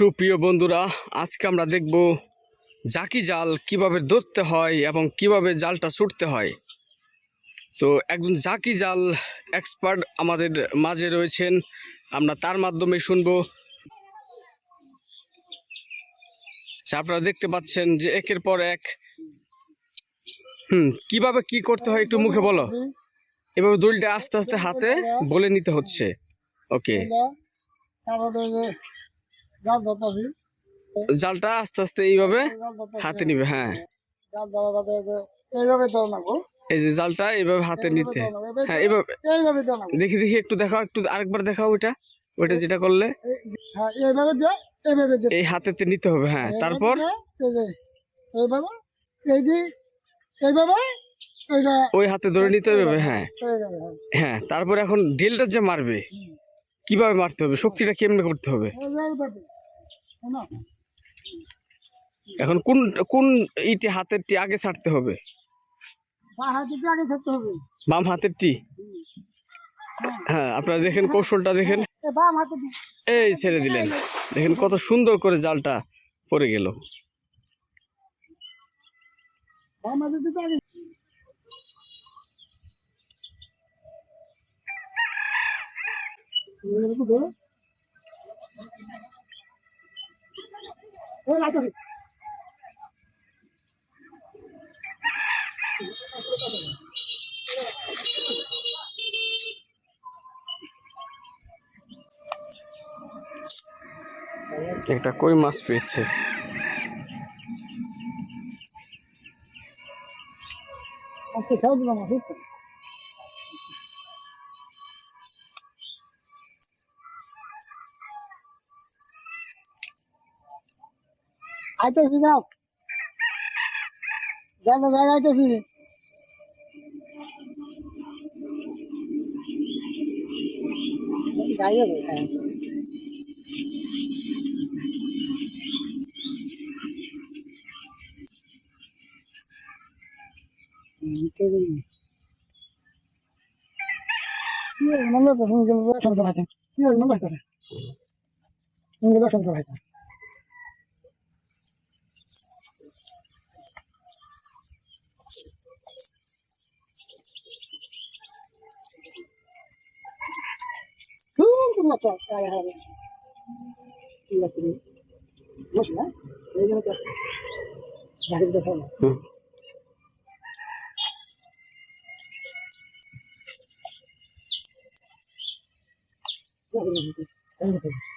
সুপ্রিয় বন্ধুরা আজকে আমরা দেখব জাকি জাল কীভাবে ধরতে হয় এবং কীভাবে জালটা ছুটতে হয়। তো একজন জাকি জাল এক্সপার্ট আমাদের মাঝে রয়েছেন আমরা তার মাধ্যমে শুনব। আচ্ছা, আপনারা দেখতে পাচ্ছেন যে একের পর এক। হুম কীভাবে কি করতে হয় একটু মুখে বলো। এভাবে দড়িটা আস্তে আস্তে হাতে বলে নিতে হচ্ছে। ওকে। জালটা আস্তে আস্তে এইভাবে হাতে নিবে হ্যাঁ। এই যে জালটা এইভাবে হাতে নিতে। হ্যাঁ এইভাবে। দেখি দেখি একটু দেখাও একটু আরেকবার দেখাও ওইটা। ওইটা যেটা করলে। হ্যাঁ এই হাতেতে নিতে হবে হ্যাঁ। তারপর? ওই হাতে ধরে নিতে হবে হ্যাঁ। হ্যাঁ। হ্যাঁ তারপর এখন ঢিলটা যে মারবে কীভাবে মারতে হবে শক্তিটা কেমনে করতে হবে। এখন কোন কোন ইটি হাতের টি আগে ছাড়তে হবে? বাম হাতের টি? হ্যাঁ আপনারা দেখেন কৌশলটা দেখেন। এই ছেড়ে দিলেন। দেখেন কত সুন্দর করে জালটা পড়ে গেল। বাম হাতে একটা কই মাছ পেয়েছে? আজকে খেয়াল দিলাম আইতেছি যাও যাও যাও আইতেছি হবে হ্যাঁ। নম্বর তো শুনে গেল শুনতে পাচ্ছেন কি শুনে গেল শুনতে পাচ্ছেন খুব মজা আয় ঠিক আছে বস এই জন্য তো গাড়ি দেখা হুম। Thank you.